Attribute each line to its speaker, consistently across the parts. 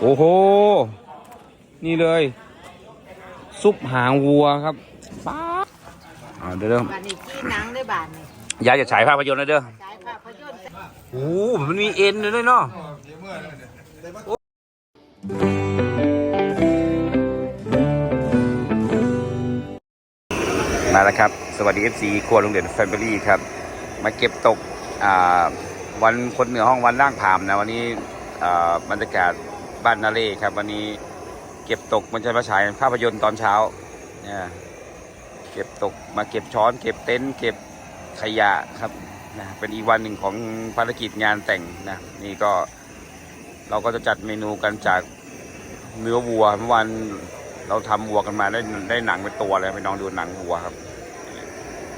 Speaker 1: โอ้โห นี่เลย ซุปหางวัวครับป๊าบอ่าเดี๋ยวเริ่ม
Speaker 2: บานนี้ขี้หนังได้บานนี่
Speaker 1: ยายจะฉายภาพยนตร์นะเด้อ
Speaker 2: สายภาพยนตร์
Speaker 1: โอ้โหมันมีเอ็นด้วยเนาะมาแล้วครับ สวัสดี FC ครัวลุงเด่นแฟมิลี่ครับ มาเก็บตกอ่าวันคนเหนือห้องวันล่างผามนะ วันนี้อ่าบรรยากาศ บ้านนาเล่ครับ วันนี้เก็บตกมันจะมาฉายภาพยนตร์ตอนเช้าเนี่ยเก็บตกมาเก็บช้อน เก็บเต็นท์เก็บขยะครับนะเป็นอีกวันหนึ่งของภารกิจงานแต่งนะนี่ก็เราก็จะจัดเมนูกันจากเนื้อวัวเมื่อวานเราทำวัวกันมาได้ได้หนังเป็นตัวเลยไปน้องดูหนังวัวครับ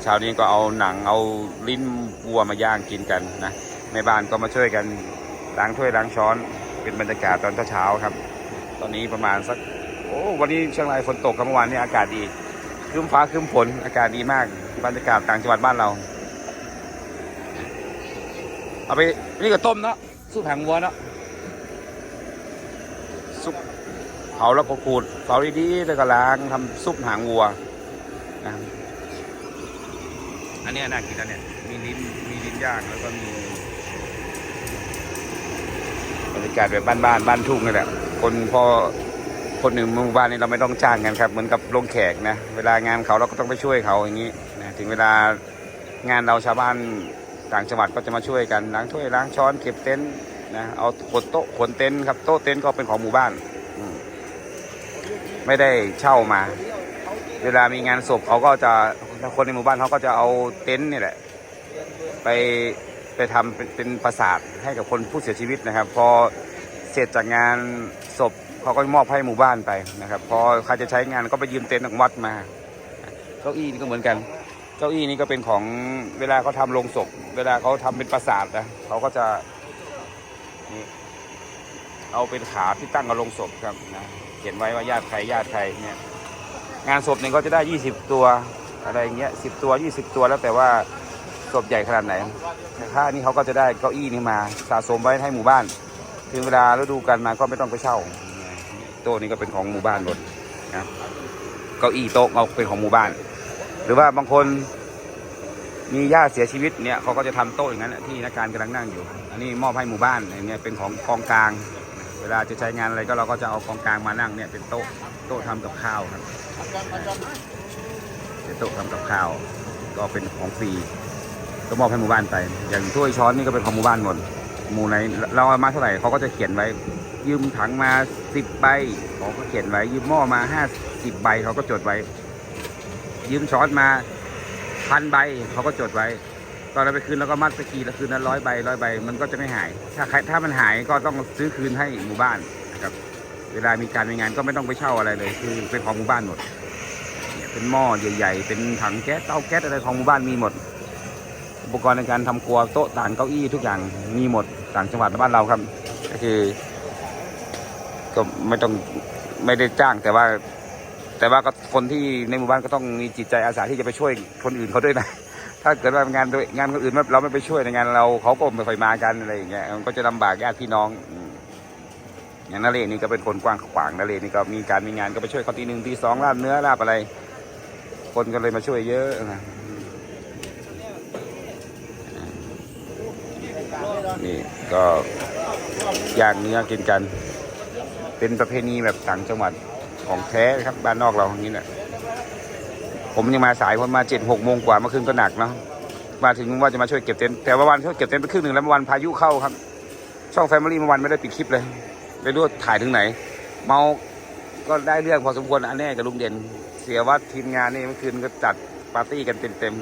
Speaker 1: เช้านี้ก็เอาหนังเอาลิ้นวัวมาย่างกินกันนะแม่บ้านก็มาช่วยกันล้างถ้วยล้างช้อน เป็นบรรยากาศตอนเช้าๆครับ ตอนนี้ประมาณสักโอ้วันนี้เชียงรายฝนตกครับเมื่อวานนี้อากาศดีครึ้มฟ้าครึ้มฝนอากาศดีมาก บรรยากาศต่างจังหวัดบ้านเรา เอาไปนี่ก็ต้มเนาะซุปหางวัวเนาะซุปเผาแล้วก็ขูดเผาดีๆแล้วก็ล้างทำซุปหางวัวอันนี้น่ากินอันเนี้ยมีลิ้นมีลิ้นย่างแล้วก็มี รรยากาศแบบบ้านๆบ้านทุ่งนี่แหละคนพอคนหนึ่งหมู่บ้านนี้เราไม่ต้องจ้างกันครับ เหมือนกับลงแขกนะ เวลางานเขาเราก็ต้องไปช่วยเขาอย่างนี้นะถึงเวลางานเราชาวบ้านต่างจังหวัดก็จะมาช่วยกันล้างถ้วยล้างช้อนเก็บเต็นท์นะเอาขนโต๊ะขนเต็นท์ครับโต๊ะเต็นท์ก็เป็นของหมู่บ้านไม่ได้เช่ามา เวลามีงานศพเขาก็จะคนในหมู่บ้านเขาก็จะเอาเต็นท์นี่แหละ ไป ไปทำเป็นเป็นปราสาทให้กับคนผู้เสียชีวิตนะครับ พอเสร็จจากงานศพเขาก็มอบให้หมู่บ้านไปนะครับ พอใครจะใช้งานก็ไปยืมเต็นท์ของวัดมา เก้าอี้นี่ก็เหมือนกัน เก้าอี้นี้ก็เป็นของเวลาเขาทำโรงศพ เวลาเขาทำเป็นปราสาทนะเขาก็จะนี่เอาเป็นขาที่ตั้งกับโรงศพครับนะเขียนไว้ว่าญาติใครญาติใครเนี่ยงานศพหนึ่งก็จะได้ 20 ตัวอะไรเงี้ยสิตัว 20 ตัวแล้วแต่ว่า ศพใหญ่ขนาดไหนถ้าอันนี้เขาก็จะได้เก้าอี้นี้มาสะสมไว้ให้หมู่บ้าน ถึงเวลาฤดูกาลมาก็ไม่ต้องไปเช่าโต๊ะนี้ก็เป็นของหมู่บ้านหมดนะเก้าอี้โต๊ะเอาเป็นของหมู่บ้าน หรือว่าบางคนมีญาติเสียชีวิตเนี่ยเขาก็จะทำโต๊ะอย่างนั้นน่ะที่นักการกำลังนั่งอยู่ อันนี้มอบให้หมู่บ้านอย่างเงี้ยเป็นของกองกลาง เวลาจะใช้งานอะไรก็เราก็จะเอากองกลางมานั่งเนี่ยเป็นโต๊ะโต๊ะทำกับข้าวครับเป็นโต๊ะทำกับข้าว ก็เป็นของฟรี ก็มอบให้หมู่บ้านไป อย่างถ้วยช้อนนี่ก็เป็นของหมู่บ้านหมดหมู่ไหนเราเอามาเท่าไหร่เขาก็จะเขียนไว้ ยืมถังมาสิบใบเขาก็เขียนไว้ ยืมหม้อมาห้าสิบใบเขาก็จดไว้ ยืมช้อนมาพันใบเขาก็จดไว้ ตอนเราไปคืนแล้วก็มัดไปกีละคืนนั้นร้อยใบร้อยใบมันก็จะไม่หาย ถ้าใครถ้ามันหายก็ต้องซื้อคืนให้หมู่บ้านนะครับ เวลามีการมีงานก็ไม่ต้องไปเช่าอะไรเลย คือเป็นของหมู่บ้านหมดเนี่ยเป็นหม้อใหญ่ๆเป็นถังแก๊สเตาแก๊สอะไรของหมู่บ้านมีหมด อุปกรณ์ในการทำครัวโต๊ะต่างเก้าอี้ทุกอย่างมีหมดต่างจังหวัดบ้านเราครับ ก็คือ ก็ไม่ต้องไม่ได้จ้างแต่ว่า แต่ว่าก็คนที่ในหมู่บ้านก็ต้องมีจิตใจอาสาที่จะไปช่วยคนอื่นเขาด้วยนะถ้าเกิดว่างานตัวงานคนอื่นเราไม่ไปช่วยในงานเราเขาก็ไม่ค่อยมากันอะไรอย่างเงี้ยมันก็จะลำบากญาติพี่น้องอืมอย่างนาเรนี่ก็เป็นคนกว้างขวางนาเรนี่ก็มีการมีงานก็ไปช่วยเขาตีหนึ่งตีสองลาบเนื้อลาบอะไร คนก็เลยมาช่วยเยอะนะ นี่ก็ย่างเนื้อกินกัน เป็นประเพณีแบบต่างจังหวัดของแท้ครับบ้านนอกเราอย่างนี้แหละผมยังมาสายผมมาเจ็ดหกโมงกว่าเมื่อคืนก็หนักเนาะมาถึงว่าจะมาช่วยเก็บเต็นท์แต่ว่าวันช่วยเก็บเต็นท์ไปครึ่งหนึ่งแล้วเมื่อวันพายุเข้าครับ ช่องแฟมิลี่เมื่อวันไม่ได้ปิดคลิปเลยไม่รู้ถ่ายถึงไหน เมาก็ได้เรื่องพอสมควรอันแน่กับลุงเด่น เสียวัดทีมงานนี่เมื่อคืนก็จัดปาร์ตี้กันเต็ม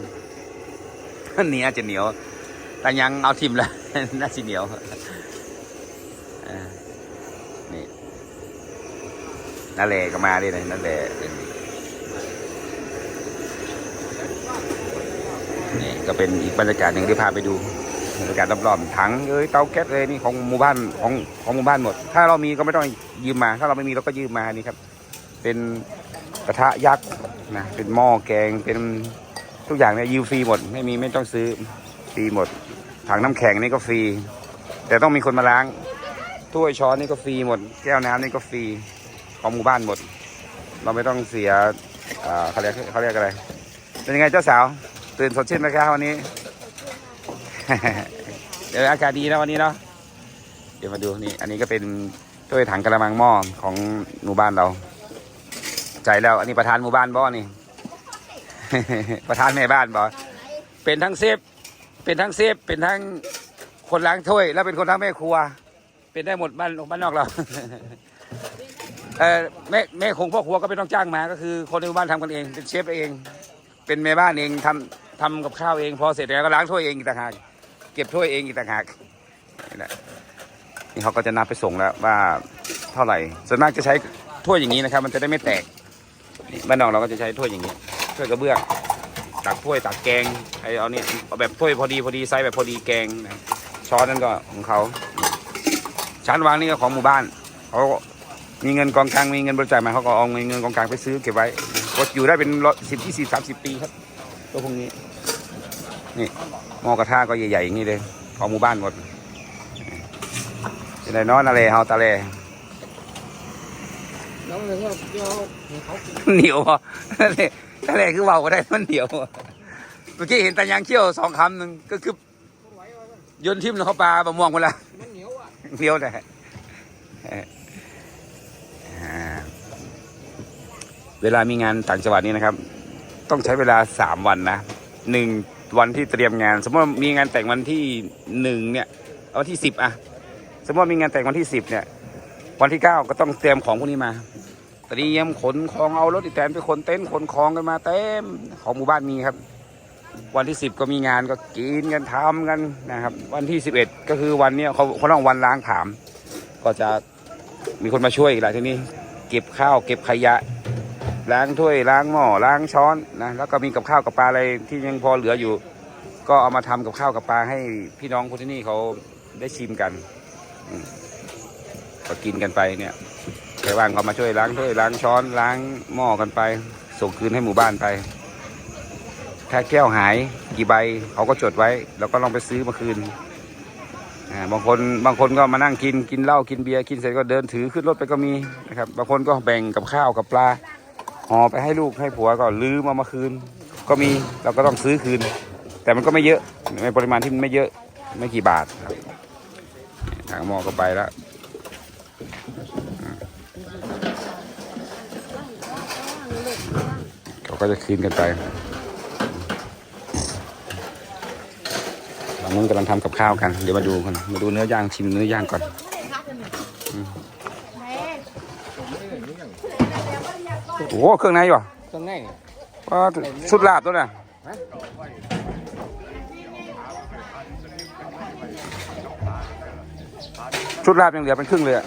Speaker 1: ๆเหนียจะเหนียว แต่ยังเอาทีมแล้วน่าจะเหนียวนี่นั่นแหละก็มาดิเลยนั่นแหละนี่ก็เป็นอีกบรรยากาศหนึ่งที่พาไปดูบรรยากาศรอบๆถังเอ้ยเตาแก๊สเลยนี่ของหมู่บ้านของของหมู่บ้านหมด ถ้าเรามีก็ไม่ต้องยืมมา ถ้าเราไม่มีเราก็ยืมมานี่ครับ เป็นกระทะยักษ์นะเป็นหม้อแกงเป็นทุกอย่างเนี่ยยืมฟรีหมด ไม่มีไม่ต้องซื้อฟรีหมด ถังน้ำแข็งนี่ก็ฟรี แต่ต้องมีคนมาล้างถ้วยช้อนนี่ก็ฟรีหมด แก้วน้ำนี่ก็ฟรีของหมู่บ้านหมด เราไม่ต้องเสียเขาเรียกเขาเรียกอะไร เป็นยังไงเจ้าสาว ตื่นสดชื่นไหมครับวันนี้ เดี๋ยวอากาศดีนะวันนี้เนาะเดี๋ยวมาดูนี่ อันนี้ก็เป็นถ้วยถังกระมังหม้อของหมู่บ้านเรา ใจแล้วอันนี้ประธานหมู่บ้านบ่อนี่ ประธานแม่บ้านบ่เป็นทั้งเซฟ เป็นทั้งเซฟเป็นทั้งคนล้างถ้วย แล้วเป็นคนทั้งแม่ครัว เป็นได้หมดบ้านบ้านนอกเราเออแม่แม่คงพ่อครัวก็ไม่ต้องจ้างมา ก็คือคนในหมู่บ้านทำกันเอง เป็นเชฟเอง เป็นแม่บ้านเองทำทำกับข้าวเองพอเสร็จแล้วก็ล้างถ้วยเองอีกต่างหากเก็บถ้วยเองอีกต่างหากนี่แหละนี่เขาก็จะนับไปส่งแล้วว่าเท่าไหร่ส่วนมากจะใช้ถ้วยอย่างนี้นะครับ มันจะได้ไม่แตกนี่บ้านนอกเราก็จะใช้ถ้วยอย่างนี้ถ้วยกระเบื้อง ตักถ้วยตักแกงไอเอานี่เอาแบบถ้วยพอดีพอดีไซส์แบบพอดีแกงนะช้อนนั่นก็ของเขาชั้นวางนี่ก็ของหมู่บ้านเขามีเงินกองกลางมีเงินบริจาคมาเขาก็เอาเงินกองกลางไปซื้อเก็บไว้ก็อยู่ได้เป็นสิบยี่สิบสามสิบปีครับตัวพวกนี้นี่หม้อกระทะก็ใหญ่ๆอย่างนี้เลยของหมู่บ้านหมดเป็นไรเนาะนาเลเฮาตาเล
Speaker 3: น้องเลยก็เดี๋ยวให้เขากิน
Speaker 1: เหนียวอ่ะนั่นแหละนั่นแหลคือเบาก็ได้มันเหนียวเมื่อกี้เห็นตายางเขี้ยวสองคำหนึ่งก็คือโยนทิมลงเข้าปลาบะม่วงเวลา
Speaker 3: มันเหนียวอะ
Speaker 1: เหนียวแต่เอ่ออ่าเวลามีงานต่างจังหวัดนี้นะครับ ต้องใช้เวลาสามวันนะหนึ่งวันที่เตรียมงาน สมมติมีงานแต่งวันที่หนึ่งเนี่ยเอาวันที่สิบอะสมมติมีงานแต่งวันที่สิบเนี่ย วันที่เก้าก็ต้องเตรียมของพวกนี้มา เตรียมขนของเอารถอีแตนไปขนเต็นท์ขนของกันมาเต็มของหมู่บ้านมีครับ วันที่สิบก็มีงานก็กินกันทำกันนะครับ วันที่สิบเอ็ดก็คือวันเนี้ยเขาเขาต้องวันล้างผาม ก็จะมีคนมาช่วยอีกหลายทีนี้เก็บข้าวเก็บขยะ ล้างถ้วยล้างหม้อล้างช้อนนะแล้วก็มีกับข้าวกับปลาอะไรที่ยังพอเหลืออยู่ ก็เอามาทำกับข้าวกับปลาให้พี่น้องคนที่นี่เขาได้ชิมกันก็กินกันไปเนี่ย ใครว่างก็มาช่วยล้างถ้วยล้างช้อนล้างหม้อกันไป ส่งคืนให้หมู่บ้านไป ถ้าแก้วหายกี่ใบเขาก็จดไว้ แล้วก็ลองไปซื้อมาคืนบางคนบางคนก็มานั่งกินกินเหล้ากินเบียร์กินเสร็จก็เดินถือขึ้นรถไปก็มีนะครับบางคนก็แบ่งกับข้าวกับปลาห่อไปให้ลูกให้ผัวก็ลืมเอามาคืน ก็มีเราก็ต้องซื้อคืน แต่มันก็ไม่เยอะในปริมาณที่มันไม่เยอะไม่กี่บาทครับทางหม้อก็ไปแล้ว เขาก็จะคืนกันไปตอนนู้นกำลังทำกับข้าวกัน เดี๋ยวมาดูกันมาดูเนื้อย่างชิมเนื้อย่างก่อนอืมโอ้โหเครื่องในอยู่
Speaker 3: ตรงไหน
Speaker 1: ว่าสุดลาบตัวน่ะชุดลาบยังเหลือเป็นครึ่งเลยอะ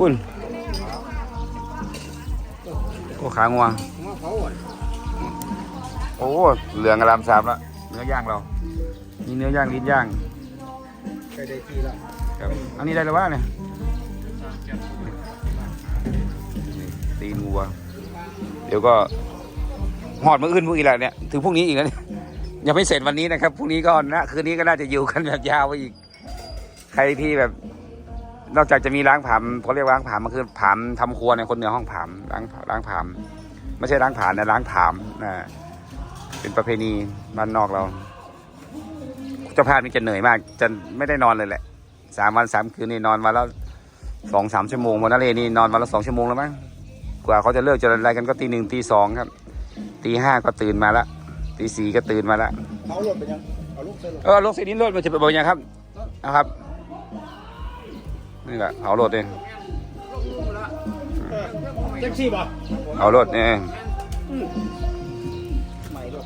Speaker 1: คุณโอ้ขางัว
Speaker 3: มาเขาอะ
Speaker 1: โอ้เหลืองอลามสามแล้วเนื้อย่างเรามีเนื้อย่างลิ้นย่าง
Speaker 3: ใครได้ทีละ
Speaker 1: ครับอันนี้ได้แล้ววะเนี่ยนี่ตีนวัว เดี๋ยวก็หอดมืออื่นพวกอีกแล้วเนี่ยถึงพรุ่งนี้อีกแล้วเนี่ยยังไม่เสร็จวันนี้นะครับพรุ่งนี้ก็นะคืนนี้ก็น่าจะอยู่กันแบบยาวไปอีก ใครที่แบบ นอกจากจะมีล้างผามเขาเรียกล้างผามมันคือผามทำครัวในยคนเหนือห้องผามล้างล้างผามไม่ใช่ล้างผามนะล้างผามนะเป็นประเพณีบ้านนอกเราเจ้าภาพนี่จะเหนื่อยมาก จะไม่ได้นอนเลยแหละสามวันสามคืนนี่นอนวันละสองสามชั่วโมงวันนั้นเลยนี่นอนวันละสองชั่วโมงแล้วมั้งกว่าเขาจะเลิกจะอะไรกันก็ตีหนึ่งตีสองครับตีห้าก็ตื่นมาละตีสี่ก็ตื่นมาละ
Speaker 3: เขาหลดไปยังเอาลูกเส้นหลด
Speaker 1: เออรถสีนี้รถมันจะเป็นแบบยังครับนะครับ นี่แหละเอารถเอง
Speaker 3: แท็กซี่ป่ะ
Speaker 1: เอารถเนี่ย
Speaker 3: ใหม่หลด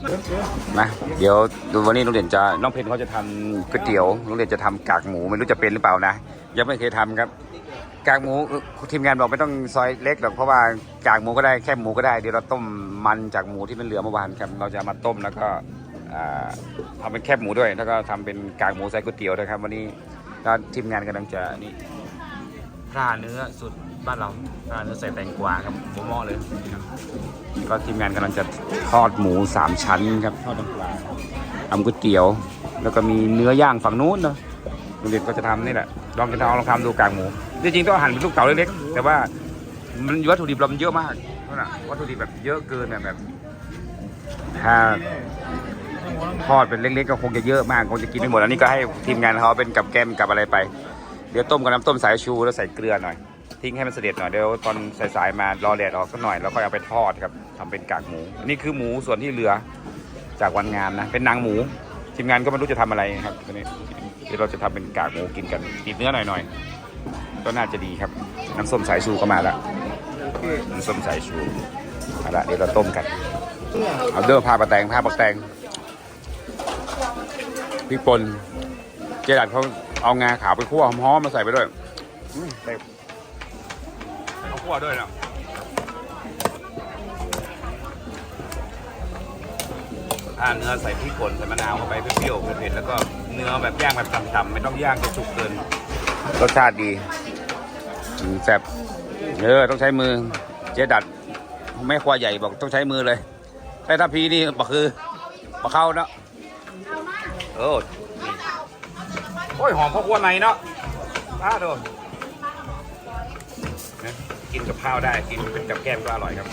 Speaker 1: นะเดี๋ยวดูวันนี้โรงเรียนจะน้องเพนเขาจะทำก๋วยเตี๋ยวโรงเรียนจะทำกากหมูไม่รู้จะเป็นหรือเปล่านะยังไม่เคยทำครับ กากหมูเอ่อทีมงานบอกไม่ต้องซอยเล็กหรอกเพราะว่ากากหมูก็ได้แค่หมูก็ได้เดี๋ยวเราต้มมันจากหมูที่มันเหลือเมื่อวานครับเราจะมาต้มแล้วก็อ่าทำเป็นแคบหมูด้วย แล้วก็ทำเป็นกากหมูใส่ก๋วยเตี๋ยวนะครับ วันนี้ก็ทีมงานกำลังจะนี่ ผ่าเนื้อสุดบ้านเราผ่าเนื้อใส่แตงกวาครับหัวหม้อเลยครับก็ทีมงานกำลังจะทอดหมูสามชั้นครับทอดน้ำปลาทำก๋วยเตี๋ยว แล้วก็มีเนื้อย่างฝั่งนู้นเนาะโรงเรียนก็จะทำนี่แหละลองจะลองลองทำดูกากหมูจริงๆต้องหั่นเป็นลูกเต๋าเล็กๆแต่ว่ามันวัตถุดิบเรามันเยอะมากนั่นแหะวัตถุดิบแบบเยอะเกินแบบแบบ ถ้าทอดเป็นเล็กๆก็คงจะเยอะมากคงจะกินไม่หมดอันนี้ก็ให้ทีมงานเขาเป็นกับแกล้มกับอะไรไปเดี๋ยวต้มกับน้ำต้มสายชูแล้วใส่เกลือหน่อย ทิ้งให้มันเสด็จหน่อยเดี๋ยวตอนสายๆมารอแดดออกสักหน่อยแล้วก็เอาไปทอดครับทำเป็นกากหมู อันนี้คือหมูส่วนที่เหลือจากวันงานนะ เป็นนางหมูทีมงานก็ไม่รู้จะทำอะไรครับตอนนี้เดี๋ยวเราจะทำเป็นกากหมูกินกันติดเนื้อหน่อยๆก็น่าจะดีครับ น้ำส้มสายชูก็มาแล้วน้ำส้มสายชูเอาละเดี๋ยวเราต้มกันเอาเด้อผ้าปะแตงผ้าปะแตงพริกป่นเจดัดเขา เอางาขาวไปคั่วหอมๆมาใส่ไปด้วยอืมเอาคั่วด้วยนะอ่าเนื้อใส่พริกป่นใส่มะนาวเข้าไปเปรี้ยวๆเผ็ดๆแล้วก็เนื้อแบบย่างแบบต่ำๆไม่ต้องย่างจนสุกเกินรสชาติดีแซ่บเออต้องใช้มือ เจ๊ดัดแม่ครัวใหญ่บอกต้องใช้มือเลย แต่ถ้าพีนี่บอกคือบอกเข้าเนาะเออ โอ้ยหอมข้าวคั่วในเนาะอ้าโดนนะกินกับข้าวได้ กินเป็นกับแก้มก็อร่อยครับ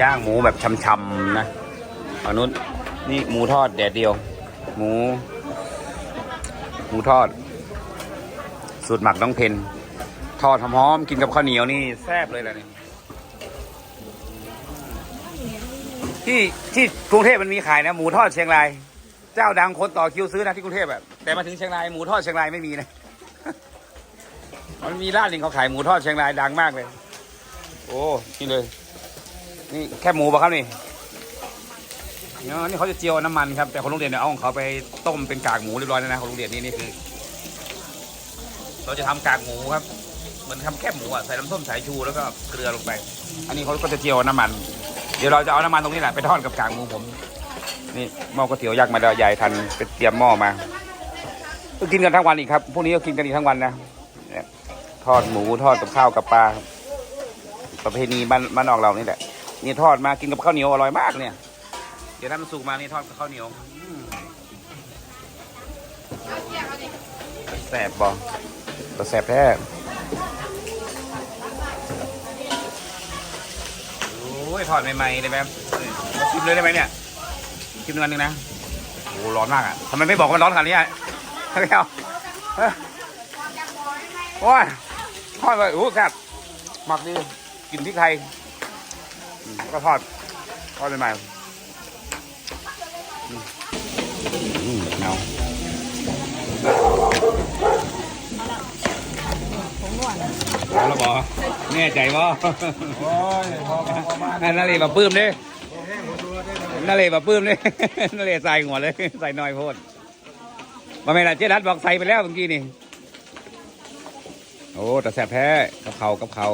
Speaker 1: ย่างหมูแบบช่ำๆนะอันนู้นนี่หมูทอดแดดเดียว หมู หมูทอด สูตรหมักน้องเพนทอดหอมๆกินกับข้าวเหนียวนี่แซ่บเลยแหละนี่ที่ที่กรุงเทพมันมีขายนะ หมูทอดเชียงราย เจ้าดังคนต่อคิวซื้อนะที่กรุงเทพแบบแต่มาถึงเชียงรายหมูทอดเชียงรายไม่มีนะ มันมีร้านหนึ่งเขาขายหมูทอดเชียงรายดังมากเลย โอ้นี่เลย นี่แค่หมูปะครับนี่เนาะนี่เขาจะเจียวน้ำมันครับ แต่ของโรงเรียนเนี่ยเอาของเขาไปต้มเป็นกากหมูเรียบร้อยแล้วนะของโรงเรียนนี่นี่คือ เราจะทำกากหมูครับเหมือนทำแคบหมูอะใส่น้ำส้มสายชูแล้วก็เกลือลงไป อันนี้เขาก็จะเจียวน้ำมัน เดี๋ยวเราจะเอาน้ำมันตรงนี้แหละไปทอดกับกากหมูผม นี่หม้อก๋วยเตี๋ยวยักษ์มาแล้วยายทันไปเตรียมหม้อมาก็กินกันทั้งวันอีกครับพวกนี้ก็กินกันอีกทั้งวันนะทอดหมูทอดกับข้าวกับปลาประเพณีบ้านบ้านนอกเรานี่แหละนี่ทอดมากินกับข้าวเหนียวอร่อยมากเนี่ย เดี๋ยวถ้ามันสุกมานี่ทอดกับข้าวเหนียวแสบบอตัวแสบแท้โอ้ยทอดใหม่ๆเลยแม่ชิมเลยได้ไหมเนี่ย ชิมนื้อนึงนะโอ้ร้อนมากอะทำไมไม่บอกว่าร้อนขนาดนี้อะไม่เอาเอ้ยโอ้ยทอดเลยโอ้แซ่บหมักดีกินพริกไทยก็ทอดทอดใหม่ๆเอาและบอแน่ใจบ่
Speaker 3: โอ้ยพอพอพอมา
Speaker 1: นเลแบบปื้มเด้ นาเลแบบปื้มเด้นาเลใส่หัวเลยใส่น้อยโพดมาไม่ละเจ๊ดัดบอกใส่ไปแล้วเมื่อกี้นี่ โอ้แต่แสบแพ้กับเขากับเขา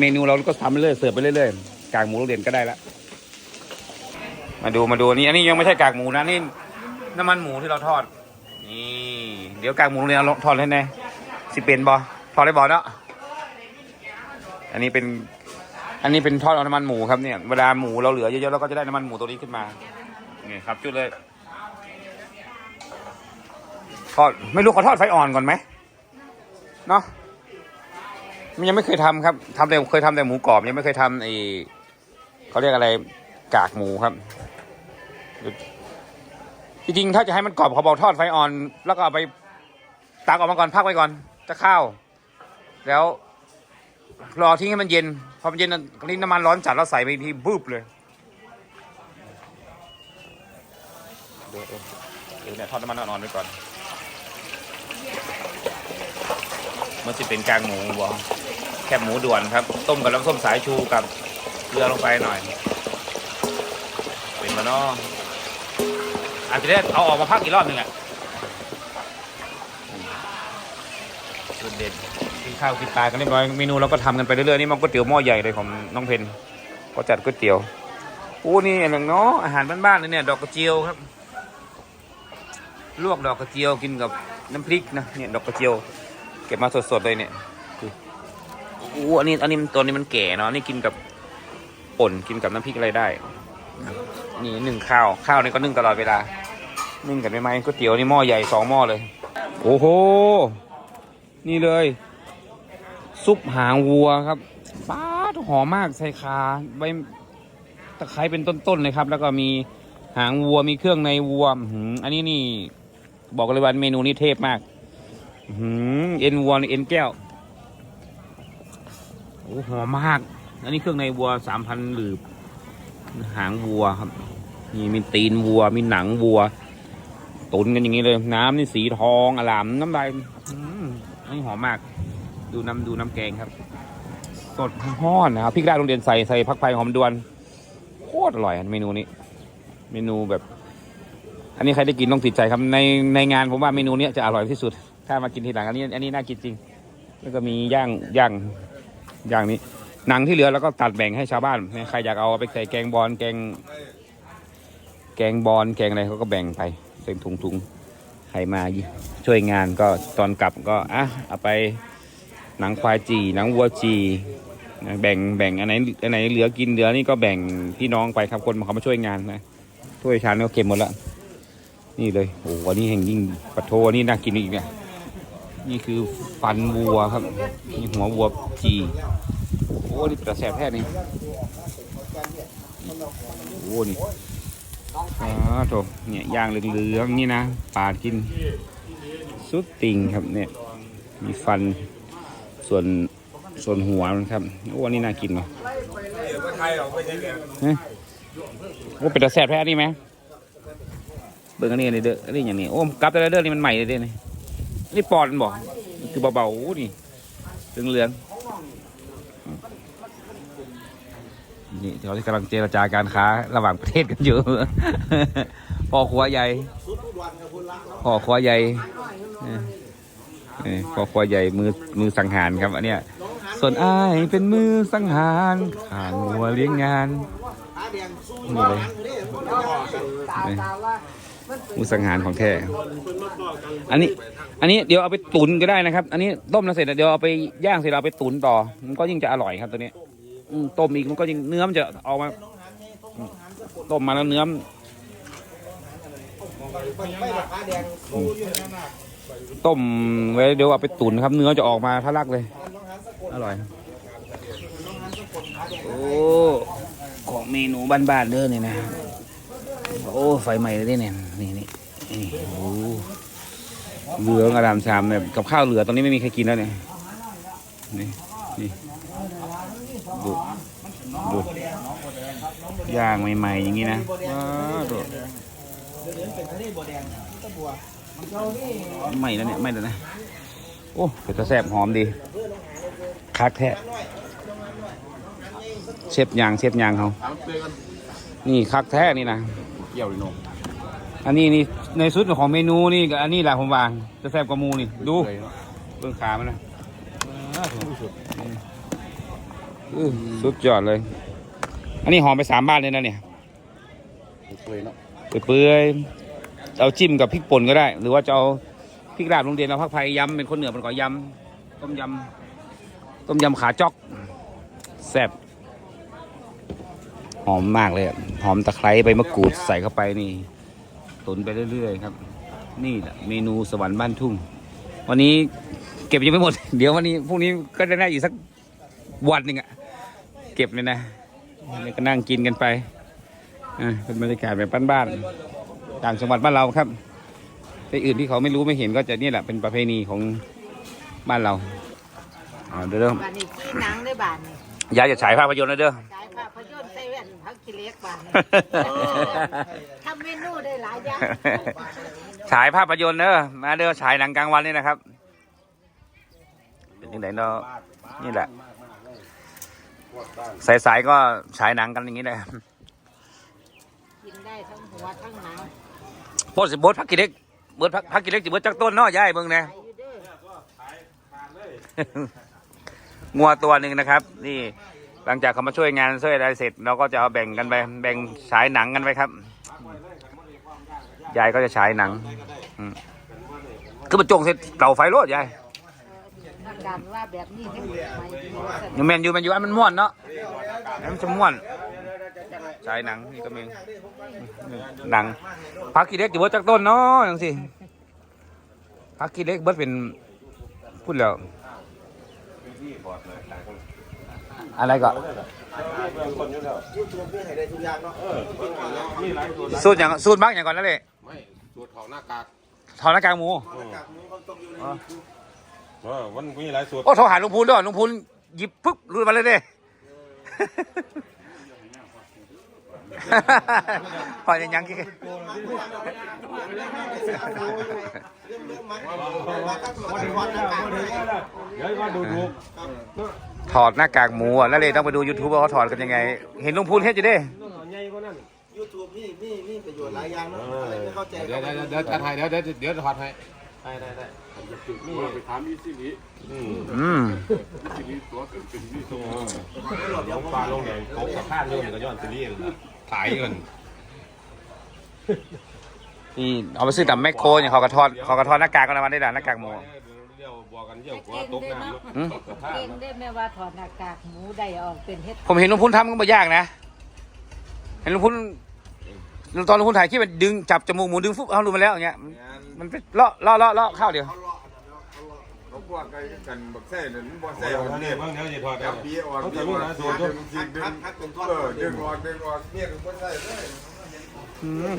Speaker 1: เมนูเราก็ทำไปเรื่อยเสิร์ฟไปเรื่อยๆกากหมูโรงเรียนก็ได้ละมาดูมาดูนนี้อันนี้ยังไม่ใช่กากหมูนะนี่น้ำมันหมูที่เราทอด นี่ เดี๋ยวกากหมูโรงเรียนเราทอดให้แน่สิเป็นบอทอดได้บอเนาะอันนี้เป็น อันนี้เป็นทอดเอาน้ำมันหมูครับเนี่ยเวลาหมูเราเหลือเยอะๆเราก็จะได้น้ำมันหมูตัวนี้ขึ้นมานี่ครับจุดเลยทอดไม่รู้เขาทอดไฟอ่อนก่อนไหมเนาะมันยังไม่เคยทำครับทำแต่เคยทำแต่หมูกรอบยังไม่เคยทำไอเขาเรียกอะไรกากหมูครับจริงๆถ้าจะให้มันกรอบเขาบอกทอดไฟอ่อน แล้วก็เอาไปตักออกมาก่อนพักไว้ก่อนจะข้าว แล้ว รอทิ้งให้มันเย็น พอมันเย็นนี่น้ำมันร้อนจัดแล้วใส่ไปทีบึ้บเลยเดี๋ยวเดี๋ยวเนี่ยทอดน้ำมันอ่อนๆไว้ก่อน มันจะเป็นกางหมูบอแคบหมูด่วนครับ ต้มกับน้ำส้มสายชูกับเกลือลงไปหน่อย เป็นมานาะอาจจะได้เอาออกมาพักอีกรอบหนึ่งอะสุดเด็ด ข้าวกินปลากันเรียบร้อยเมนูเราก็ทำกันไปเรื่อยๆนี่มันก๋วยเตี๋ยวหม้อใหญ่เลยของน้องเพนก็จัดก๋วยเตี๋ยวโอ้นี่อย่างเนาะอาหารบ้านๆเลยเนี่ย ดอกกระเจียวครับ ลวกดอกกระเจียวกินกับน้ำพริกนะเนี่ยดอกกระเจียว เก็บมาสดๆเลยเนี่ยคือโอ้อันนี้อันนี้ตัวนี้มันแก่เนาะนี่กินกับป่นกินกับน้ำพริกอะไรได้นี่หนึ่งข้าวข้าวนี่ก็นึ่งตลอดเวลานึ่งกันไปไหมก๋วยเตี๋ยวนี่หม้อใหญ่สองหม้อเลย โอ้โห นี่เลย ซุปหางวัวครับป้าหอมมากใส่คาใบตะไคร้เป็นต้นๆเลยครับ แล้วก็มีหางวัวมีเครื่องในวัวอันนี้นี่ บอกเลยว่าเมนูนี้เทพมากเอ็นวัวเอ็นแก้วโอ้หอมมาก อันนี้เครื่องในวัวสามพันหลืบ หางวัวครับนี่มีตีนวัว มีหนังวัว ตุนกันอย่างนี้เลย น้ำนี่สีทองอลามน้ำลายอันนี้หอมมาก ดูน้ำดูน้ำแกงครับ สดห้อนนะครับพริกราดโรงเรียนใส่ใส่ผักไผ่หอมดวนโคตรอร่อยเมนูนี้ เมนูแบบ อันนี้ใครได้กินต้องติดใจครับในในงานผมว่าเมนูเนี้ยจะอร่อยที่สุด ถ้ามากินทีหลังอันนี้ อันนี้น่ากินจริง แล้วก็มีย่างย่างย่างนี้หนังที่เหลือแล้วก็ตัดแบ่งให้ชาวบ้านใครอยากเอาไปใส่แกงบอลแกง แกงบอลแกงอะไรเขาก็แบ่งไปใส่ถุงถุงๆใครมาช่วยงานก็ตอนกลับก็อะเอาไป หนังควายจีหนังวัวจีแบ่งแบ่งอันไหนอันไหนเหลือกินเหลือนี่ก็แบ่งพี่น้องไปครับคนเขามาช่วยงานนะถ้วยชามก็เก็บหมดละนี่เลยโอ้โหอันนี้แห่งยิ่งปะโทอันนี้น่ากินอีกเนี่ยนี่คือฟันวัวครับนี่หัววัวจีโอ้นี่ประแสบแท้นี่โอ้นี่อ๋อโถเนี่ยย่างเหลืองๆนี่นะปาดกินสุดติ่งครับเนี่ยมีฟัน ส่วนส่วนหัวมันครับโอ้อันนี้น่ากินเนาะเฮ้ยโอ้เป็นตะแซ่บแท้นี่ไหมเบิ่งอันนี้อันนี้เด้ออันนี้อย่างนี้โอ้กลับแต่ละเด้อนี่มันใหม่เลยเด้อนี่นี่ปอดมันบอกคือเบาๆโอ้นี่เหลืองๆนี่เขาที่กำลังเจรจาการค้าระหว่างประเทศกันอยู่ พ่อครัวใหญ่พ่อครัวใหญ่ เอพ่อครัวใหญ่มือมือสังหารครับอันเนี้ยส่วนอ้ายเป็นมือสังหารขางัวเลี้ยงงานนี่เลยนี่มือสังหารของแท้อันนี้ อันนี้เดี๋ยวเอาไปตุ๋นก็ได้นะครับ อันนี้ต้มแล้วเสร็จเดี๋ยวเอาไปย่างเสร็จเอาไปตุ๋นต่อ มันก็ยิ่งจะอร่อยครับตัวนี้อต้มอีกมันก็ยิ่งเนื้อมันจะออกมาต้มมาแล้วเนื้อมนอืม ต้มไว้เดี๋ยวเอาไปตุ๋นครับ เนื้อจะออกมาทะลักเลย อร่อย โอ้ของเมนูบ้านๆเด้อเนี่ยนะ โอ้ไฟใหม่เลยเนี่ยนี่นี่นี่โอ้เหลืองอารามชามเนี่ยกับข้าวเหลือตอนนี้ไม่มีใครกินแล้วเนี่ยนี่นี่ดูดูย่างใหม่ๆอย่างนี้นะว้าวดู ไม่แล้วเนี่ยไม่แล้วนะโอ้เป็ดตะแซ่บหอมดีคักแท้เชฟยางเชฟยางเขานี่คักแท้นี่นะ
Speaker 3: เกี่ยวเลยน้อง
Speaker 1: อันนี้นี่ในสุดของเมนูนี่กับอันนี้แหละผมวางจะแซ่บกว่าหมูนี่ดูเบื้องขามันนะว้าวอื้อสุดยอดเลย อันนี้หอมไปสามบ้านเลยนะเนี่ย
Speaker 3: เปื่อยเนาะ
Speaker 1: เปื่อยๆ เอาจิ้มกับพริกป่นก็ได้ หรือว่าจะเอาพริกลาบโรงเรียนเอาผักไผ่ยำเป็นคนเหนือเป็นก่อยำต้มยำต้มยำขาจอกแซ่บหอมมากเลยหอมตะไคร้ใบมะกรูดใส่เข้าไปนี่ ตุนไปเรื่อยๆครับ นี่แหละเมนูสวรรค์บ้านทุ่ง วันนี้เก็บยังไม่หมด เดี๋ยววันนี้พรุ่งนี้ก็จะได้อีกสักวันหนึ่งอะเก็บเลยนะนี่ก็นั่งกินกันไปอ่าเป็นบรรยากาศแบบบ้านๆ ต่างจังหวัดบ้านเราครับที่อื่นที่เขาไม่รู้ไม่เห็นก็จะนี่แหละเป็นประเพณีของบ้านเราเอาเด้อเด้อ
Speaker 2: บ้านนี้ขี้หนังได้บานนี่
Speaker 1: ยายจะฉายภาพยนตร์นะเด้อ
Speaker 2: ฉายภาพยนตร์เซเว่นพักกิเล็กบานนี่ทำเมนูได้หลายอย่าง
Speaker 1: ฉายภาพยนตร์เด้อมาเด้อฉายหนังกลางวันนี่นะครับเป็นยังไงเนาะนี่แหละสายๆก็ฉายหนังกันอย่างนี้แหละ
Speaker 2: กินได้ ทั้งหัวทั้งหนัง
Speaker 1: โพสต์สิบดพักกิเล็กเบิดพักพักกิเล็กจิเบิดจักต้นเนาะยายเบิ่งแหน่
Speaker 2: ไปอยู่เด้อ
Speaker 1: งัวตัวหนึ่งนะครับ นี่หลังจากเขามาช่วยงานช่วยอะไรเสร็จเราก็จะเอาแบ่งกันไปแบ่งฉายหนังกันไปครับยายก็จะฉายหนังอืมคือมันจงเสร็จเต่าไฟรถยาย
Speaker 2: นักการว่าแบบนี้ให้ไปดีว่าซั่น
Speaker 1: ยังแมนอยู่แมนอยู่อันมันม่วนเนาะอันมันจะม่วน ฉายหนังนี่ก็มีหนังพักกี่เล็กอยู่ว่าจากต้นเนาะอย่างสิพักกี่เล็กเบิดเป็นพูดแล้วอะไรก็สูตรอย่างสูตรมักอย่างก่อนนั่นเลย
Speaker 4: ไม่สูตรของหน้ากาก
Speaker 1: ถอนหน้ากากหมู
Speaker 4: เออมันมีหลายสูตร
Speaker 1: โอ้โทรหาลุงพูนด้วยลุงพูนหยิบปุ๊บรู้มาเลยเด้ พอจะยังกี่
Speaker 4: เดี๋ยวมาดูดู
Speaker 1: ถอดหน้ากากหมูอะแล้วเลยต้องไปดู YouTube ว่าเขาถอดกันยังไง เห็นลุงพูนเฮ็ดอยู่เด้
Speaker 5: ยูทูบนี่นี่นี่ประโยชน์หลายอย่างเนาะอะไรไม่เข้าใจ
Speaker 4: เดี๋ยวเดี๋ยวเดี๋ยวจะถ่ายเดี๋ยวเดี๋ยวเดี๋ยวถอดให้ได้ได้ได้
Speaker 3: นี่ไปถามอีสิริ
Speaker 4: อืม
Speaker 1: อืม
Speaker 3: สิริตัวเป็นเป็นวิศวะ
Speaker 4: ลงปลาลงแหงตกสะพานลงก็ย้อนซีรีส์ ถ่ายเงิน
Speaker 1: นี่เอาไปซื้อกับแมคโครเนี่ยเขากระทอดเขากระทอดหน้ากากกันมาได้ด่าหน้ากากหมู
Speaker 4: เดี๋ยวบอกกันเดี๋ยวหัวตกน้ำ
Speaker 1: อืม
Speaker 4: สะพาน
Speaker 2: เก่งได้ไหมว่าถอดหน้ากากหมูได้ออกเป็นเฮ็ด
Speaker 1: ผมเห็นลุงพูนทำก็ไม่ยากนะ เห็นลุงพูนตอนลุงพูนถ่ายคลิปมันดึงจับจมูกหมูดึงฟุบเอารู้มาแล้วอย่างเงี้ย มันเป็นเลาะเลาะเลาะเลาะข้าวเดียว
Speaker 6: เขา พวกกันกันบักแซ่นั่นบ่
Speaker 4: ใส่
Speaker 6: แซ่
Speaker 4: เอา
Speaker 6: มัน
Speaker 4: เนี่
Speaker 6: เนี่ยย
Speaker 4: เพิ่งเดี๋ยวจะถอด
Speaker 6: จับปีออก
Speaker 4: เขา
Speaker 6: ปี
Speaker 4: จะ
Speaker 6: อ
Speaker 4: มี
Speaker 6: อก
Speaker 4: หลายสู
Speaker 6: สู
Speaker 4: ต
Speaker 6: ต
Speaker 4: ร
Speaker 6: รดึงจริงดึง
Speaker 5: พักเป็นทอด
Speaker 6: เออดึงออกดึงออกเมียถึงบ่ใส่เลย
Speaker 1: อืม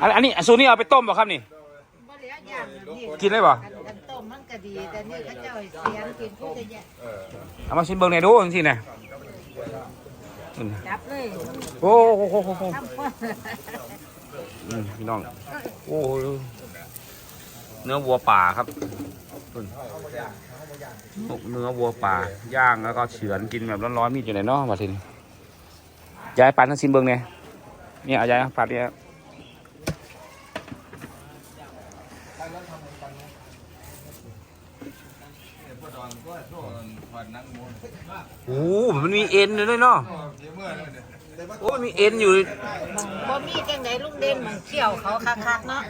Speaker 1: อันอันนี้สูตรนี้เอาไปต้มเปล่ะครับนี่
Speaker 2: บ่เหลืออย่างนี่
Speaker 1: กินได้ป่ะ
Speaker 2: อันอันต้มมันก็ดี แต่นี่เขาเจ้าให้เสียงกินผู้จะแย่
Speaker 1: เอามาชิมเบิ้งในอยดูจังซี่นะอืม
Speaker 2: จับเลย
Speaker 1: โอ้โหโหโหโห
Speaker 2: ทำคน
Speaker 1: อืมพี่น้อง โอ้โห เนื้อวัวป่าครับอืมเนื้อวัวป่า ย่างแล้วก็เฉือนกินแบบร้อนๆมีอยู่ไหนเนาะมาทีนี้ยายปันทั้งซิมเบิ้งเนี่ยเนี่ยเอายายปัดเนี่ยโอ้โหมันมีเอ็นอยู่ด้วยเนาะโอ้มันมีเอ็นอยู่
Speaker 2: บ่มีจังไดลุงเด่นมันเขี้ยวเขาคักๆเนาะ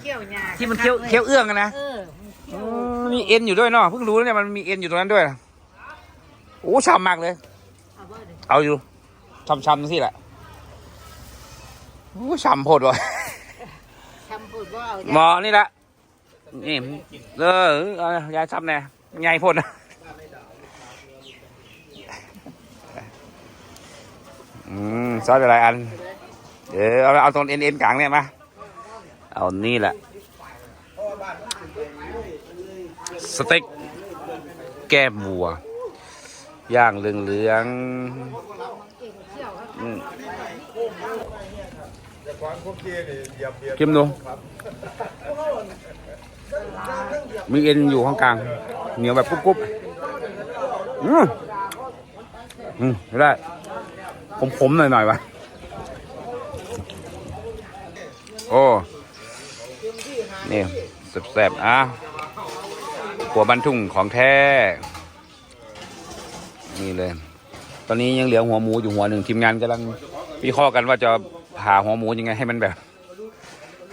Speaker 2: เขี้ยวหญ้า
Speaker 1: ที่มันเคี้ยวเคี้ยวเอื้องกันนะ
Speaker 2: เออมันเขี้ยว
Speaker 1: มันมีเอ็นอยู่ด้วยเนาะเพิ่งรู้เนี่ยมันมีเอ็นอยู่ตรงนั้นด้วยโอ้ช้ำมากเลย
Speaker 2: เอาบ่เด้อ
Speaker 1: เอาอยู่ช้ำๆสิแหละโอ้ช้ำโพดว่ะ
Speaker 2: ทำพูดบ่เอา
Speaker 1: หมอนี่ละนี่เออเอายายช้ำแน่ไงโพดนะอืมซอสอะไรอัน เออเอาเอาตรงเอ็นเอ็นกลางเนี่ยมา เอานี่แหละ สเต็กแก้มวัว ย่างเหลืองเหลืองๆอืม
Speaker 6: ความพวกเก็
Speaker 1: มดูมีเอ็นอยู่ข้างกลาง เหนียวแบบกรุบๆอืมอืมไม่ได้ขมๆหน่อยๆวะโอ้ นี่แซ่บๆอะหัวบันทุ่งของแท้ นี่เลย ตอนนี้ยังเหลือหัวหมูอยู่หัวหนึ่งทีมงานกำลังวิเคราะห์กันว่าจะผ่าหัวหมูยังไง ให้มันแบบ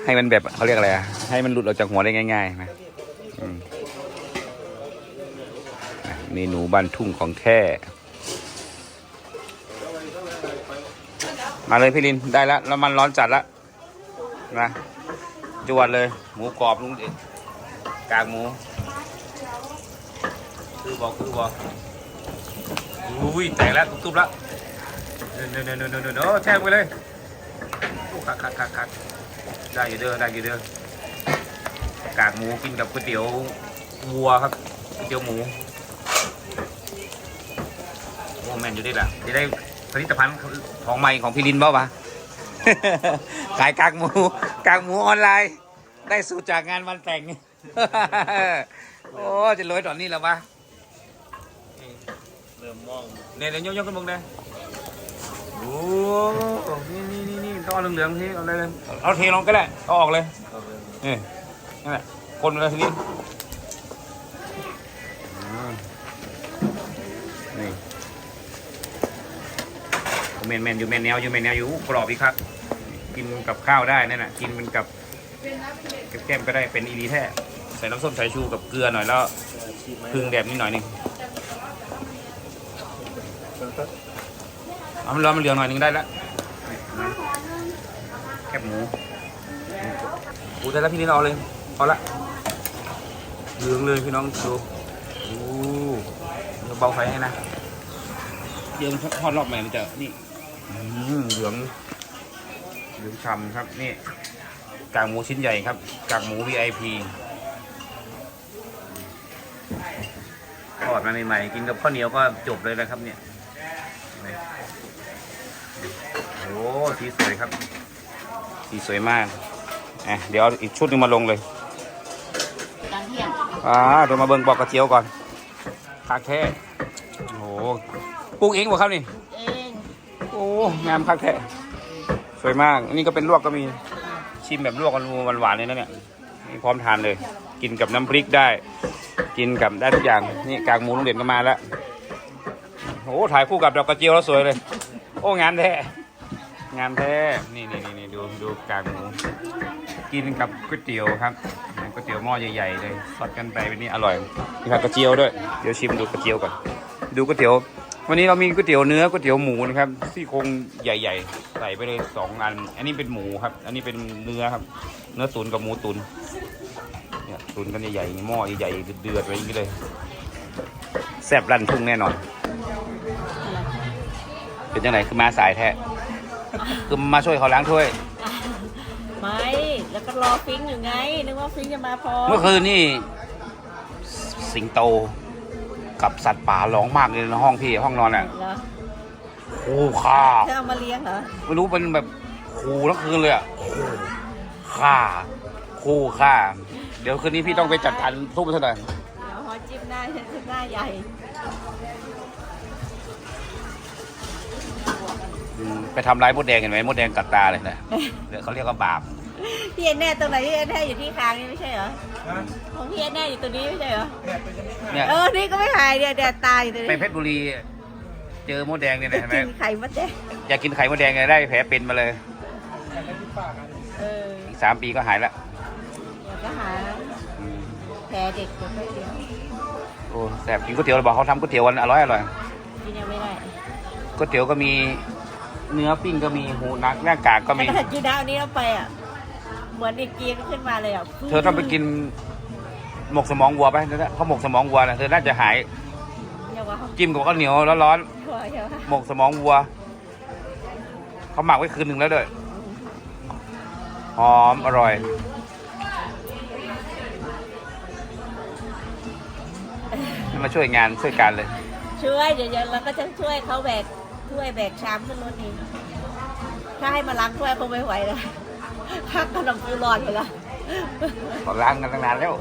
Speaker 1: ให้มันแบบเขาเรียกอะไรอะให้มันหลุดออกจากหัวได้ง่ายๆนะอืมอะเมนูบ้านทุ่งของแท้มาเลยพี่ลินได้แล้วแล้วมันร้อนจัดแล้วนะ จวดเลย หมูกรอบลุงเด็กกากหมู คือบอกคือบอกอุ้ยแตกแล้วตุ๊บๆแล้วเดินเดินเนเดินเนโอ้แช่ไปเลยโอ้คักคักคักคักได้อยู่เด้อได้อยู่เด้อกากหมูกินกับก๋วยเตี๋ยววัวครับก๋วยเตี๋ยวหมูโอ้แมนอยู่ได้ละจะได้ผลิตภัณฑ์ของใหม่ของพี่ลินเปล่าวะขายกากหมู กากหมูออนไลน์ ได้สูตรจากงานวันแต่ง โอ้จะรวยตอนนี้แล้ววะ
Speaker 4: เริ่มมอง
Speaker 1: เนี่ยเดี๋ยวยกยกขึ้นมึงเลยโอ้นี่นี่นี่นี่ต้องเอาเหลืองๆที่เอาเลยเลยเอาเทลงก็ได้เอาออกเลยนี่นั่นแหละคนเลยทีนี้อืมนี่เมนเมนอยู่เมนแนวอยู่เมนแนวอยู่กรอบอีกครับ กินกับข้าวได้นั่นน่ะกินมันกับกับแก้มก็ได้เป็นอีดีแท้ใส่น้ำส้มสายชูกับเกลือหน่อยแล้วพึ่งแบบนี้หน่อยหนึงเอเอามันร้อนมันเหลืองหน่อยนึงได้แล้วแคบหมูอูได้แล้วพี่นิดเอาเลยพอละเหลืองเลยพี่น้องดูโอ้เดี๋ยวเบาไฟให้นะเดี๋ยวมันทอดรอบใหม่มันจะนี่อืมเหลือง เหลืองฉ่ำครับนี่กากหมูชิ้นใหญ่ครับกากหมู VIP ทอดมาใหม่ๆกินกับข้าวเหนียวก็จบเลยนะครับเนี่ยโอ้สีสวยครับ สีสวยมากอะเดี๋ยวอีกชุดหนึงมาลงเลย
Speaker 2: ตอนเที่ยง
Speaker 1: อ่าเดี๋ยวมาเบิ่งบอกกระเจียวก่อนคาแค่โอ้โหปลูกเองบ่ครับนี่
Speaker 2: เอง
Speaker 1: โอ้ งามคักแท้ สวยมาก นี่ก็เป็นลวกก็มีชิมแบบลวกกันหวานๆเลยนะเนี่ยนี่พร้อมทานเลย กินกับน้ำพริกได้ กินกับได้ทุกอย่างนี่กากหมูลุงเด่นก็มาแล้วโอ้ถ่ายคู่กับดอกกระเจียวแล้วสวยเลย โอ้งามแท้งามแท้นี่นี่นี่ดูดูกากหมูกินกับก๋วยเตี๋ยวครับก๋วยเตี๋ยวหม้อใหญ่ๆเลยสอดกันไปเป็นนี่อร่อยมีผักกระเจียวด้วยเดี๋ยวชิมดูกระเจียวก่อนดูก๋วยเตี๋ยว วันนี้เรามีก๋วยเตี๋ยวเนื้อก๋วยเตี๋ยวหมูนะครับซี่โครงใหญ่ๆ ใส่ไปเลยสองอัน อันนี้เป็นหมูครับ อันนี้เป็นเนื้อครับ เนื้อตุ๋นกับหมูตุ๋นเนี่ยตุ๋นกันใหญ่ๆหม้อใหญ่ๆเดือดๆไว้อย่างนี้เลยแซ่บลั่นทุ่งแน่นอน เป็นยังไงคือมาสายแท้คือมาช่วยเขาล้างถ้วย
Speaker 2: ไม่ แล้วก็รอฟิงอยู่ไง นึกว่าฟิงจะมาพร้อม
Speaker 1: เมื่อคืนนี่สิงโต กับสัตว์ป่าร้องมากเลยในห้องพี่ห้องนอนอะ
Speaker 2: เหรอ
Speaker 1: โอ้ข้า
Speaker 2: เธอเอามาเลี้ยงเหรอ
Speaker 1: ไม่รู้เป็นแบบขู่ทั้งคืนเลยอะขู่ฆ่าคู่ฆ่า เดี๋ยวคืนนี้พี่ต้องไปจัดการทุบซะหน่อย
Speaker 2: เดี๋ยวหอจิ้มหน้าฉันหน้าใหญ่
Speaker 1: อืมไปทำร้ายมดแดงเห็นไหมมดแดงกัดตาเลยนะเดี๋ยวเขาเรียกว่าบาป
Speaker 2: พี่เอ็นแน่ตรงไหนพี่เอ็นแน่อยู่ที่คางนี่ไม่ใช่เหรอของพี่เอ็นแน่อยู่ตรงนี้ไม่ใช่เหรอ
Speaker 1: เนี่ย
Speaker 2: เออนี่ก็ไม่หายเนี่ยแดดตายอยู่ตรง
Speaker 1: ไป
Speaker 2: นี้
Speaker 1: เพชรบุรี เจอมดแดงเนี่ยนะเห็นไหม
Speaker 2: กินไข่มดแดง
Speaker 1: อยากกินไข่มดแดงไงได้แผลเป็นมาเลย
Speaker 2: เออ
Speaker 1: อีกสามปีก็หายละ
Speaker 2: เดี๋ยวก็หา
Speaker 1: อืม
Speaker 2: แผลเด็กตัวเดียว
Speaker 1: โอ้แสบกินก๋วยเตี๋ยวบอกเขาทำก๋วยเตี๋ยววันอร่อยอร่อย
Speaker 2: กินยังไม่ได้
Speaker 1: ก๋วยเตี๋ยวก็มีเนื้อปิ้งก็มีหูนักหน้ากากก็มี
Speaker 2: ขนาดยูดาวนี้เราไปอะ เหมือนอีกกีก็ขึ้นมาเลยอะ
Speaker 1: เธอต้องไปกินหมกสมองวัวไปนะเขาหมกสมองวัวนะเธอน่าจะหาย
Speaker 2: เดี๋ยวว่าเขา
Speaker 1: จิ้มกับข้าวเหนียวร้อน
Speaker 2: หัวเดี๋ยวว่า
Speaker 1: ๆหมกสมองวัวเขาหมักไว้คืนหนึ่งแล้วด้วยหอมอร่อยนี่มาช่วยงานช่วยการเลย
Speaker 2: ช่วยเดี๋ยวๆเราก็จะช่วยเขาแบกถ้วยแบกชามขึ้นรถเองถ้าให้มาล้างถ้วยคงไม่ไหวแล้ว พักขนมปูร้อนไปละ
Speaker 1: ขอล้างกันตั้งนานแล้ว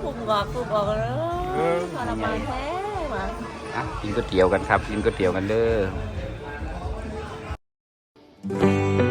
Speaker 2: พุ่งออกพุ่งออกแล้วทรมานแท้ว่ะ
Speaker 1: อะกินก๋วยเตี๋ยวกันครับ กินก๋วยเตี๋ยวกันเด้อ